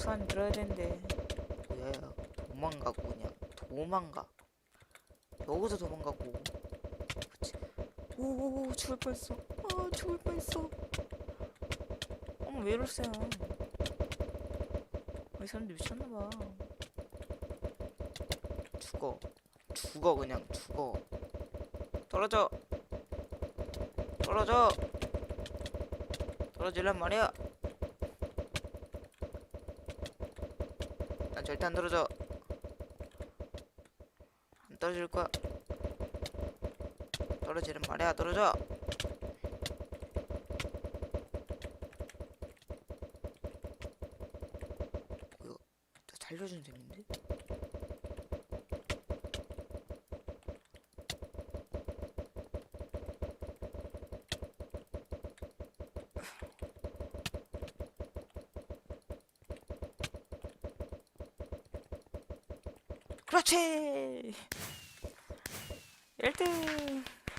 수완 들어야 되는데. 뭐야 도망가고 그냥 도망가. 여기서 도망가고. 그치? 오 죽을 뻔했어. 아 죽을 뻔했어. 어머 왜 이러세요? 이 사람들 미쳤나봐. 죽어. 죽어 그냥 죽어. 떨어져. 떨어져. 떨어질란 말이야 난 절대 안 떨어져. 안 떨어질 거야. 떨어지란 말이야. 떨어져. 이거 나 살려준 셈인데? 그렇지. 1등